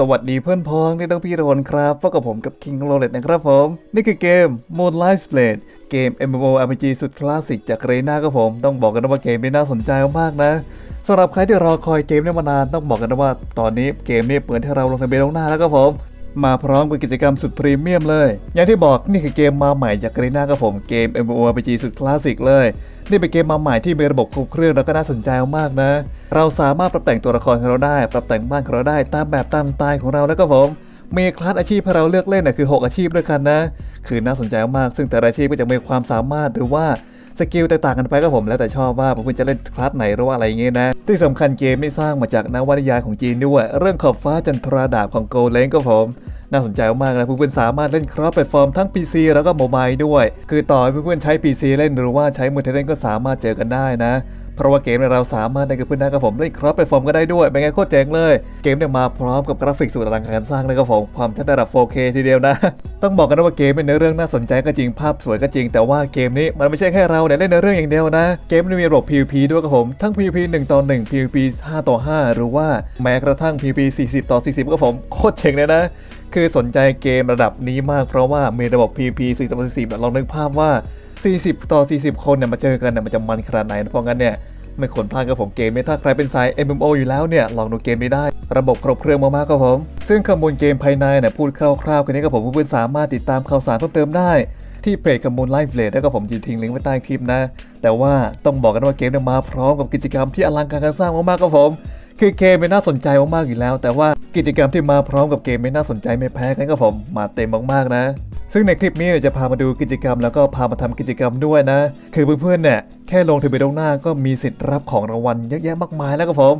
สวัสดีเพื่อนพ้องที่ต้องพี่โรนครับพบกับผมกับ King r o l e t นะครับผม นี่คือเกม Moonlight Blade เกม MMORPG สุดคลาสสิกจากเรน่าครับผม ต้องบอกกันนะว่าเกมนี้น่าสนใจมากๆนะสำหรับใครที่รอคอยเกมนี้มานานต้องบอกกันนะว่าตอนนี้เกมนี้เปิดให้เราลงทะเบียนล่วงหน้าแล้วครับผม มาพร้อมกับกิจกรรมสุดพรีเมียมเลย อย่างที่บอกนี่คือเกมมาใหม่จากกรีน่าครับผมเกม MMORPG สุดคลาสสิกเลย นี่เป็นเกมมาใหม่ที่มีระบบครบเครื่องแล้วก็น่าสนใจมากนะ เราสามารถปรับแต่งตัวละครของเราได้ ปรับแต่งบ้านของเราได้ตามแบบตามสไตล์ของเราแล้วก็ผม มีคลาสอาชีพให้เราเลือกเล่นนะคือ 6 อาชีพด้วยกันนะ คือน่าสนใจมากซึ่งแต่ละอาชีพก็จะมีความสามารถหรือว่าสกิลแตกต่างกันไปก็ผมแล้วแต่ชอบว่าผมจะเล่นคลาสไหนหรือว่าอะไรเงี้ยนะ ที่สำคัญเกมไม่สร้างมาจากนวนิยายของจีนด้วย เรื่องขอบฟ้าจันทราดาบของโกเลงก็ผม น่าสนใจมากนะเพื่อนๆสามารถเล่นครอสแพลตฟอร์มทั้ง PC แล้วก็โมบายด้วย คือต่อให้เพื่อนๆใช้ PC เล่นหรือว่าใช้มือถือเล่นก็สามารถเจอกันได้นะ เพราะว่าเกมเนี่ยเราสามารถเล่นกับเพื่อนได้กับผมเล่นครอสแพลตฟอร์มก็ได้ด้วยเป็นไงโคตรเจ๋งเลย เกมเนี่ยมาพร้อมกับกราฟิกสุดอลังการสร้างเลยครับผมความชัดระดับ 4K ทีเดียวนะ ต้องบอกกันนะว่าเกมเป็นเนื้อเรื่องน่าสนใจก็จริงภาพสวยก็จริง แต่ว่าเกมนี้มันไม่ใช่แค่เราเนี่ยเล่นเนื้อเรื่องอย่างเดียวนะ เกมมันมีระบบ PVP ด้วยครับผมทั้ง PVP 1ต่อ1 PVP 5ต่อ5 หรือว่าแม้กระทั่ง PVP 40 ต่อ 40ก็ผมโคตรเจ๋งเลยนะคือสนใจเกมระดับนี้มากเพราะว่ามีระบบ PVP 40ต่อ40ลองนึกภาพว่า 40 ต่อ 40 คนเนี่ยมาเจอกันเนี่ยมันจะมันขนาดไหนนะเพราะงั้นเนี่ยไม่ควรพลาดกับผมเกมนี้ถ้าใครเป็นสาย MMO อยู่แล้วเนี่ยลองดูเกมนี้ได้ ระบบครบเครื่องมากๆครับผม ซึ่งข้อมูลเกมภายในเนี่ยพูดคร่าวๆ กันนี้กับผมเพื่อนๆสามารถติดตามข่าวสารเพิ่มเติมได้ ที่เพจขมูลไลฟ์เลดแล้วก็ผมจะทิ้งลิงก์ไว้ใต้คลิปนะ แต่ว่าต้องบอกกันว่าเกมเนี่ยมาพร้อมกับกิจกรรมที่อลังการการสร้างมากๆครับผม คือเกมไม่น่าสนใจมากๆอยู่แล้ว แต่ว่ากิจกรรมที่มาพร้อมกับเกมไม่น่าสนใจไม่แพ้กันครับผมมาเต็มมากๆนะ ซึ่งในคลิปนี้เนี่ยจะพามาดูกิจกรรม แล้วก็พามาทำกิจกรรมด้วยนะ คือเพื่อนๆเนี่ยแค่ลงทะเบียนล่วงหน้าก็มีสิทธิ์รับของรางวัลเยอะแยะมากมายแล้วครับผม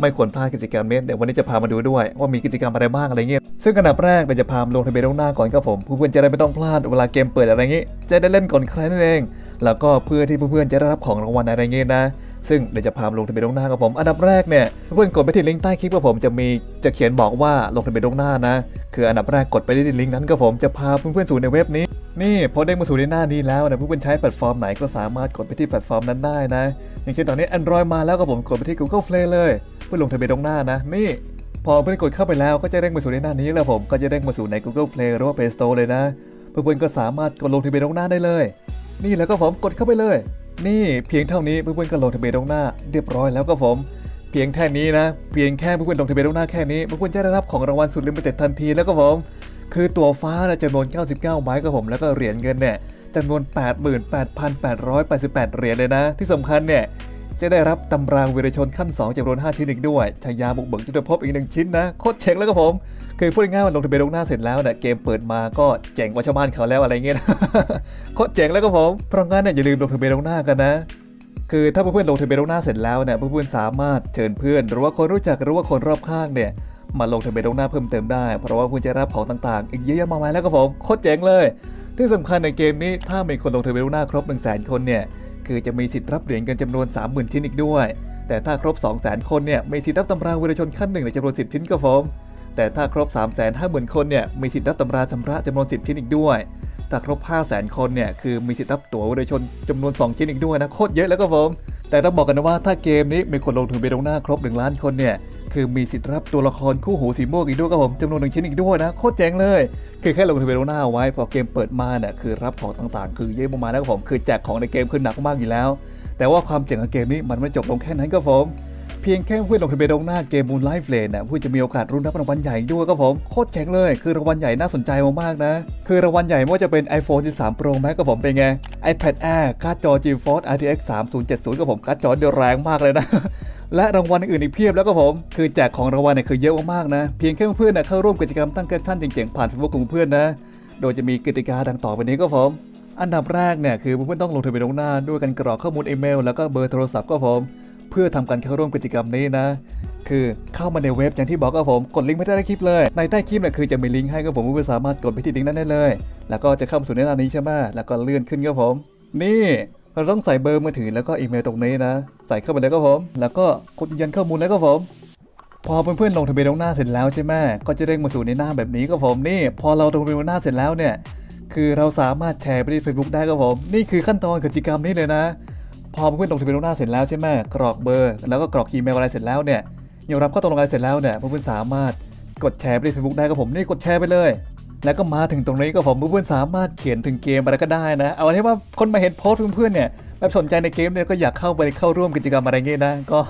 ไม่ควรพลาดกิจกรรมนี้เดี๋ยววันนี้จะพามาดูด้วย ว่ามีกิจกรรมอะไรบ้างอะไรเงี้ยซึ่งอันดับแรกเราจะพามาลงทะเบียนล่วงหน้าก่อนครับผมเพื่อนๆจะได้ไม่ต้องพลาดเวลาเกมเปิดอะไรเงี้ยจะได้เล่นก่อนใครนั่นเอง แล้วก็เพื่อที่เพื่อนๆจะได้รับของรางวัลอะไรเงี้ยนะซึ่งเดี๋ยวจะพามาลงทะเบียนล่วงหน้ากับผมอันดับแรกเนี่ยเพื่อนกดไปที่ลิงก์ใต้คลิปกับผมจะมีจะเขียนบอกว่าลงทะเบียนล่วงหน้านะ คืออันดับแรกกดไปที่ลิงก์นั้นกับผมจะพาเพื่อนๆสู่ในเว็บนี้ นี่พอได้มาสู่ในหน้านี้แล้วนะเพื่อนๆใช้แพลตฟอร์มไหนก็สามารถกดไปที่แพลตฟอร์มนั้นได้นะ อย่างเช่นตอนนี้ Android มาแล้วก็ผมกดไปที่ Google Play เลย เพื่อลงทะเบียนล่วงหน้านะ นี่ พอเพื่อนกดเข้าไปแล้วก็จะเด้งมาสู่ในหน้านี้แล้วผมก็จะเด้งมาสู่ใน Google Play หรือว่า Play Store เลยนะ เพื่อนๆก็สามารถกดลงทะเบียนล่วงหน้าได้เลย นี่แล้วก็ผมกดเข้าไปเลย นี่เพียงเท่านี้เพื่อนๆก็ลงทะเบียนล่วงหน้า เรียบร้อยแล้วก็ผมเพียงแค่นี้นะ เพียงแค่เพื่อนๆลงทะเบียนล่วงหน้าแค่นี้เพื่อนๆจะได้รับของรางวัลสุดลิมิเต็ดทันทีแล้วก็ผม คือตัวฟ้านะจำนวน 99ใบก็ผมแล้วก็เหรียญเงินเนี่ยจำนวน 88,888 เหรียญเลยนะ ที่สำคัญเนี่ยจะได้รับตำรางวีรชนขั้น 2จำนวน 5 ชิ้นอีกด้วยชายาบุกเบิกยุทธภพอีกหนึ่งชิ้นนะ โคตรเจ๋งแล้วครับผม คือพูดง่ายๆว่าลงทะเบียนลงหน้าเสร็จแล้วเนี่ยเกมเปิดมาก็เจ๋งกว่าชาวบ้านเขาแล้วอะไรเงี้ยโคตรเจ๋งแล้วครับผม เพราะงั้นเนี่ยอย่าลืมลงทะเบียนลงหน้ากันนะคือถ้าเพื่อนๆลงทะเบียนลงหน้าเสร็จแล้วเนี่ยเพื่อนๆสามารถเชิญเพื่อน หรือว่าคนรู้จักหรือว่าคนรอบข้างเนี่ย มาลงทะเบียนล่วงหน้าเพิ่มเติมได้ เพราะว่าคุณจะรับของต่างๆ อีกเยอะแยะมากมายแล้วก็ผมโคตรเจ๋งเลย ที่สำคัญในเกมนี้ถ้ามีคนลงทะเบียนล่วงหน้าครบ 1 0 0 0 0 0คนเนี่ยคือจะมีสิทธิ์รับเหรียญเงินจำนวน 30,000 ชิ้นอีกด้วย แต่ถ้าครบ 2 0 0 0 0 0 คนเนี่ยมีสิทธิ์รับตำราวีรชนขั้นหนึ่งในจำนวน 10 ชิ้นก็ผมแต่ถ้าครบ 3 5 0 0 0 0 คนเนี่ยมีสิทธิ์รับตำราชำระจำนวน 10 ชิ้นอีกด้วยถ้าครบ 5 0 0 0 0 0 คนเนี่ยคือมีสิทธิ์รับตั๋ววีรชนจำนวน 2 ชิ้นอีกด้วยนะโคตรเยอะแล้วก็ผม แต่ต้องบอกกันนะว่าถ้าเกมนี้มีคนลงทุนไปลงหน้าครบ 1 ล้านคนเนี่ย คือมีสิทธิ์รับตัวละครคู่หูสีม่วงอีกด้วยครับผมจำนวนหนึ่งชิ้นอีกด้วยนะโคตรเจ๋งเลย คือแค่ลงทุนไปลงหน้าเอาไว้พอเกมเปิดมาเนี่ยคือรับของต่างๆ คือเยอะมากๆแล้วครับผมคือแจกของในเกมคือหนักมากอยู่แล้ว แต่ว่าความเจ๋งของเกมนี้มันไม่จบลงแค่นั้นครับผม เพียงแค่เพื่อนลงทะเบียนลงหน้าเกม Moonlight Blade นะเพื่อจะมีโอกาสรุ่นรับรางวัลใหญ่ด้วยครับผมโคตรเจ๋งเลย คือรางวัลใหญ่น่าสนใจมากๆนะ คือรางวัลใหญ่ไม่ว่าจะเป็น iPhone 13 Pro Max กับผมเป็นไง iPad Air การ์ดจอ GeForce RTX 3070กับผมการ์ดจอเดือดแรงมากเลยนะและรางวัลอื่นอีกเพียบแล้วก็ผม คือแจกของรางวัลเนี่ยคือเยอะมากๆนะ เพียงแค่เพื่อนๆนะเข้าร่วมกิจกรรมตั้งแคปชั่นเจ๋งๆผ่าน Facebook ของเพื่อนนะ โดยจะมีกติกาดังต่อไปนี้ก็ผม อันดับแรกเนี่ยคือเพื่อนๆต้องลงทะเบียนลงหน้าด้วยการกรอกข้อมูลอีเมลแล้วก็เบอร์โทรศัพท์ก็ผม เพื่อทำการเข้าร่วมกิจกรรมนี้นะ คือเข้ามาในเว็บอย่างที่บอกก็ผมกดลิงก์ไว้ใต้คลิปเลย ในใต้คลิปเนี่ยคือจะมีลิงก์ให้ก็ผมเพื่อนๆสามารถกดไปที่ลิงก์นั้นได้เลย แล้วก็จะเข้ามาสู่ในหน้านี้ใช่ไหมแล้วก็เลื่อนขึ้นก็ผม นี่เราต้องใส่เบอร์มือถือแล้วก็อีเมลตรงนี้นะ ใส่เข้าไปเลยก็ผม แล้วก็กดยืนยันข้อมูลแล้วก็ผม พอเพื่อนๆลงทะเบียนล่วงหน้าเสร็จแล้วใช่ไหมก็จะเด้งมาสู่ในหน้าแบบนี้ก็ผมนี่ พอเราลงทะเบียนลงหน้าเสร็จแล้วเนี่ย คือเราสามารถแชร์ไปที่ Facebook ได้ครับผม นี่คือขั้นตอนกิจกรรมนี้เลยนะ พอเพื่อนลงทะเบียนล่วงหน้าเสร็จแล้วใช่ไหมกรอกเบอร์ แล้วก็กรอกอีเมลอะไรเสร็จแล้วเนี่ยยอมรับข้อตกลงอะไรเสร็จแล้วเนี่ยเพื่อนสามารถกดแชร์ไปที่ Facebook ได้ครับผมนี่กดแชร์ไปเลย แล้วก็มาถึงตรงนี้ก็ผมเพื่อนๆสามารถเขียนถึงเกมอะไรก็ได้นะ เอาให้ว่าคนมาเห็นโพสต์เพื่อนๆเนี่ยแบบสนใจในเกมเนี่ยก็อยากเข้าไปเข้าร่วมกิจกรรมอะไรเงี้ยนะก็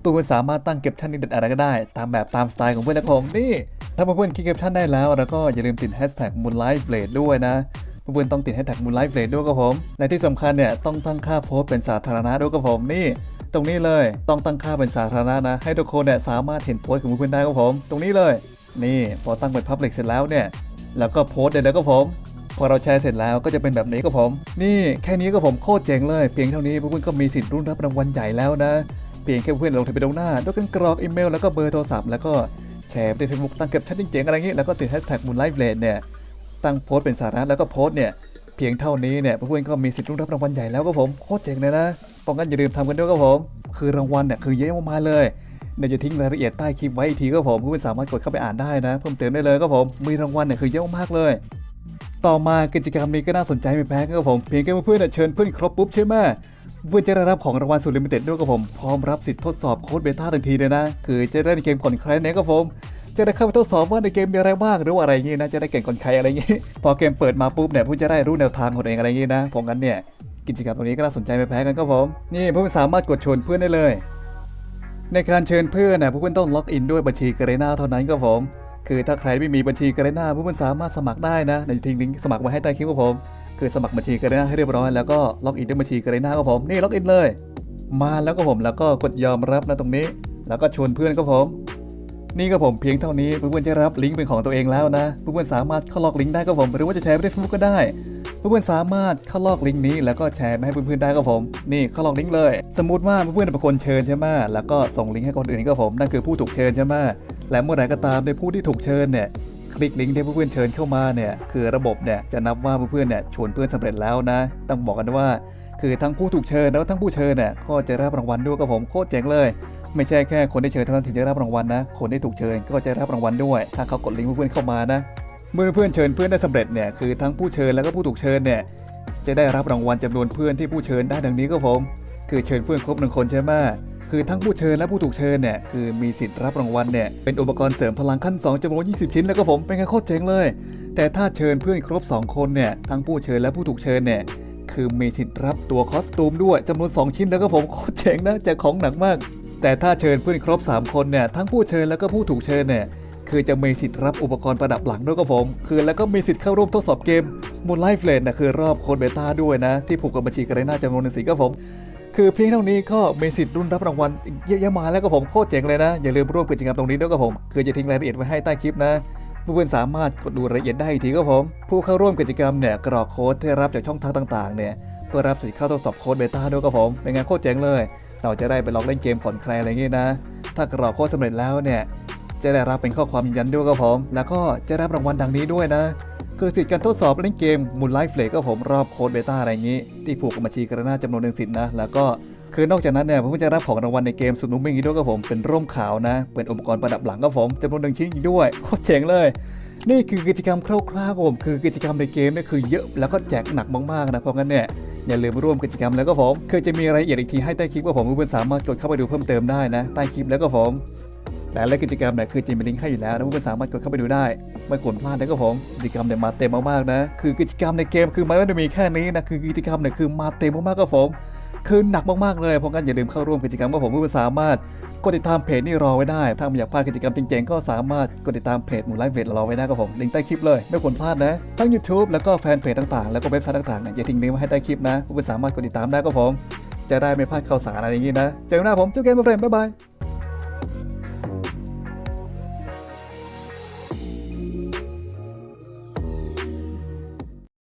เพื่อนๆสามารถตั้งเก็บชั่นเด็ดอะไรก็ได้ ตามแบบตามสไตล์ของเพื่อนนะผมนี่ถ้าเพื่อนๆคิดเก็บชั่นได้แล้ว แล้วก็อย่าลืมติดแฮชแท็กมูนไลฟ์เบลดด้วยนะ เพื่อนๆต้องติดแฮชแท็กมูนไลฟ์เบลดด้วยครับผม และที่สำคัญเนี่ยต้องตั้งค่าโพสเป็นสาธารณะด้วยครับผมนี่ตรงนี้เลยต้องตั้งค่าเป็นสาธารณะนะ ให้ทุกคนเนี่ยสามารถเห็นโพสของเพื่อนๆได้ครับผม ตรงนี้เลย นี่พอตั้งเป็นพับลิกเสร็จแล้วเนี่ยแล้วก็โพสเดี๋ยวแล้วก็ผม พอเราแชร์เสร็จแล้วก็จะเป็นแบบนี้ก็ผม นี่แค่นี้ก็ผมโคตรเจ๋งเลย เพียงเท่านี้เพื่อนๆก็มีสิทธิ์รุ่นรับรางวัลใหญ่แล้วนะเพียงแค่เพื่อนลงทะเบียนตรงหน้า ด้วยกันกรอกอีเมลแล้วก็เบอร์โทรศัพท์แล้วก็แชร์ไปในเฟซบุ๊กตั้งเก็บแชทเจ๋งๆอะไรอย่างงี้แล้วก็ติดแฮชแท็กมูลไลฟ์เลดเนี่ย ตั้งโพสต์เป็นสาระแล้วก็โพสต์เนี่ยเพียงเท่านี้เนี่ยเพื่อนๆก็มีสิทธิ์รับรางวัลใหญ่แล้วก็ผมโคตรเจ๋งเลยนะป้องกันอย่าลืมทำกันด้วยก็ผม คือรางวัลเนี่ยคือเยอะมากๆเลยเดี๋ยวจะทิ้งรายละเอียดใต้คลิปไว้อีกทีก็ผมเพื่อนๆสามารถกดเข้าไปอ่านได้นะเพิ่มเติมได้เลยก็ผมมีรางวัลเนี่ยคือเยอะมากเลยต่อมากิจกรรมนี้ก็น่าสนใจไม่แพ้กันครับผมเพียงแค่เพื่อนๆเน่ยเชิญเพื่อนครบปุ๊บใช่ไหมเพื่อนจะได้รับของรางวัลสุดลิมิเต็ดด้วยกับผม พร้อมรับสิทธิ์ทดสอบโค้ดเบต้าทันทีเลยนะ คือจะได้ในเกมก่อนใครเนี่ยก็ผม จะได้เข้าไปทดสอบว่าในเกมมีอะไรบ้างหรือว่าอะไรอย่างงี้นะจะได้เก่งก่อนใครอะไรอย่างงี้ พอเกมเปิดมาปุ๊บเนี่ยผู้จะได้รู้แนวทางของตัวเองอะไรอย่างงี้นะเพราะงั้นเนี่ยกิจกรรมตรงนี้ก็น่าสนใจไม่แพ้กันครับผมนี่เพื่อนสามารถกดชวนเพื่อนได้เลย ในการเชิญเพื่อนนะเพื่อนต้องล็อกอินด้วยบัญชีกเรนาเท่านั้นครับผมคือถ้าใครไม่มีบัญชีกเรนาเพื่อนสามารถสมัครได้นะเดี๋ยวจะทิ้งลิงก์สมัครไว้ให้ใต้คลิปครับผมคือสมัครบัญชีกเรนาให้เรียบร้อยแล้วก็ล็อกอินด้วยบัญชีกเรนาครับผมนี่ล็อกอินเลย มาแล้วก็ผมแล้วก็กดยอมรับนะตรงนี้ แล้วก็ชวนเพื่อนครับผม นี่ก็ผมเพียงเท่านี้เพื่อนๆจะรับลิงก์เป็นของตัวเองแล้วนะเพื่อนๆสามารถเข้าลอกลิงก์ได้ก็ผมหรือว่าจะแชร์ไปที่เฟซบุ๊กก็ได้เพื่อนๆสามารถเข้าลอกลิงก์นี้แล้วก็แชร์ไปให้เพื่อนๆได้ก็ผม นี่เข้าลอกลิงก์เลย สมมุติว่าเพื่อนๆเป็นคนเชิญใช่ไหมแล้วก็ส่งลิงก์ให้คนอื่นก็ผมนั่นคือผู้ถูกเชิญใช่ไหมและเมื่อไหร่ก็ตามในผู้ที่ถูกเชิญเนี่ยคลิกลิงก์ที่เพื่อนๆเชิญเข้ามาเนี่ยคือระบบเนี่ยจะนับว่าเพื่อนๆเนี่ยชวนเพื่อนสำเร็จแล้วนะ ต้องบอกกันว่า คือทั้งผู้ถูกเชิญแล้วทั้งผู้เชิญเนี่ยก็จะรับรางวัลด้วยก็ผมโคตรเจ๋งเลย ไม่ใช่แค่คนที่เชิญเท่านั้นถึงจะรับรางวัลนะ คนที่ถูกเชิญก็จะรับรางวัลด้วย ถ้าเขากดลิงก์เพื่อนเข้ามานะ เมื่อเพื่อนเชิญเพื่อนได้สำเร็จเนี่ยคือทั้งผู้เชิญแล้วก็ผู้ถูกเชิญเนี่ยจะได้รับรางวัลจำนวนเพื่อนที่ผู้เชิญได้ดังนี้ก็ผม คือเชิญเพื่อนครบหนึ่งคนใช่ไหมคือทั้งผู้เชิญและผู้ถูกเชิญเนี่ยคือมีสิทธิ์รับรางวัลเนี่ยเป็นอุปกรณ์เสริมพลังขั้น 2จำนวน 20 ชิ้นแล้วก็ผมเป็นไงโคตรเจ๋งเลย แต่ถ้าเชิญเพื่อนครบ 2 คนเนี่ยทั้งผู้เชิญและผู้ถูกเชิญเนี่ยคือมีสิทธิ์รับตัวคอสตูมด้วยจำนวน 2 ชิ้นแล้วก็ผมโคตรเจ๋งนะจกของหนักมาก แต่ถ้าเชิญเพื่อนครบ 3 คนเนี่ยทั้งผู้เชิญแล้วก็ผู้ถูกเชิญเนี่ยคือจะมีสิทธิ์รับอุปกรณ์ประดับหลังด้วยก็ผม คือแล้วก็มีสิทธิ์เข้าร่วมทดสอบเกมมูนไลฟ์เลนนะคือรอบโค้ดเบต้าด้วยนะ ที่ผูกกับบัญชีกระไรหน่าจำนวนหนึ่งสีก็ผม คือเพียงเท่านี้ก็มีสิทธิ์รุ่นรับรางวัลเยอะแยะมาแล้วก็ผมโคตรเจ๋งเลยนะ อย่าลืมร่วมกิจกรรมตรงนี้ด้วยก็ผม คือจะทิ้งรายละเอียดไว้ให้ใต้คลิปนะเพื่อนสามารถกดดูรายละเอียดได้อีกทีก็ผม ผู้เข้าร่วมกิจกรรมเนี่ยกรอกโค้ดที่รับจากช่องทางต่าง ๆเนี่ยเพื่อรับสิทธิ์เข้าทดสอบโค้ดเบต้าด้วยก็ผมเป็นไงโคตรเจ๋งเลย เราจะได้ไปลองเล่นเกมผ่อนคลายอะไรอย่างงี้ยนะ ถ้ากรอกโค้ดสำเร็จแล้วเนี่ย จะได้รับเป็นข้อความยืนยันด้วยก็ผม แล้วก็จะรับรางวัลดังนี้ด้วยนะ คือสิทธิ์การทดสอบเล่นเกมมูลไลฟ์เฟลก็ผมรอบโค้ดเบต้าอะไรอย่างนี้ ที่ผูกกับบัญชีกระนาจำนวนหนึ่งสิทธิ์นะ แล้วก็คือนอกจากนั้นเนี่ยผมจะรับของรางวัลในเกมสุดนุ่มมิ่งอีกด้วยก็ผมเป็นร่มขาวนะ เป็นอุปกรณ์ประดับหลังก็ผมจำนวนหนึ่งชิ้นอีกด้วยโคตรเจ๋งเลย นี่คือกิจกรรมคร่าวๆครับผมคือกิจกรรมในเกมเนี่ยคือเยอะแล้วก็แจกหนักมากๆนะเพราะงั้นเนี่ยอย่าลืมร่วมกิจกรรมแล้วก็ผมคือจะมีรายละเอียดอีกทีให้ใต้คลิปว่าผมเพื่อนสามารถกดเข้าไปดูเพิ่มเติมได้นะใต้คลิปแล้วก็ผมแต่และกิจกรรมเนี่ยคือจะมีลิงก์ให้อยู่แล้วนะเพื่อนสามารถกดเข้าไปดูได้ไม่ควรพลาดนะครับผมกิจกรรมเนี่ยมาเต็มมากๆนะคือกิจกรรมในเกมคือไม่ได้มีแค่นี้นะคือกิจกรรมเนี่ยคือมาเต็มมากๆครับผม คือหนักมากๆเลยเพราะงั้นอย่าลืมเข้าร่วมกิจกรรมกับผมเพื่อนสามารถกดติดตามเพจนี่รอไว้ได้ ถ้าไม่อยากพลาดกิจกรรมจริงๆ ก็สามารถกดติดตามเพจหมูไลฟ์เวทรอไว้ได้ครับผม ลิงก์ใต้คลิปเลย ไม่ควรพลาดนะ ทั้ง YouTube แล้วก็แฟนเพจต่างๆ แล้วก็เว็บไซต์ต่างๆเนี่ยอย่าทิ้งลิงก์ไว้ให้ใต้คลิปนะเพื่อนสามารถกดติดตามได้ครับผม จะได้ไม่พลาดข่าวสารอะไรอย่างนี้นะ เจอกันหน้าผมเจอกันเพื่อนบ๊ายบาย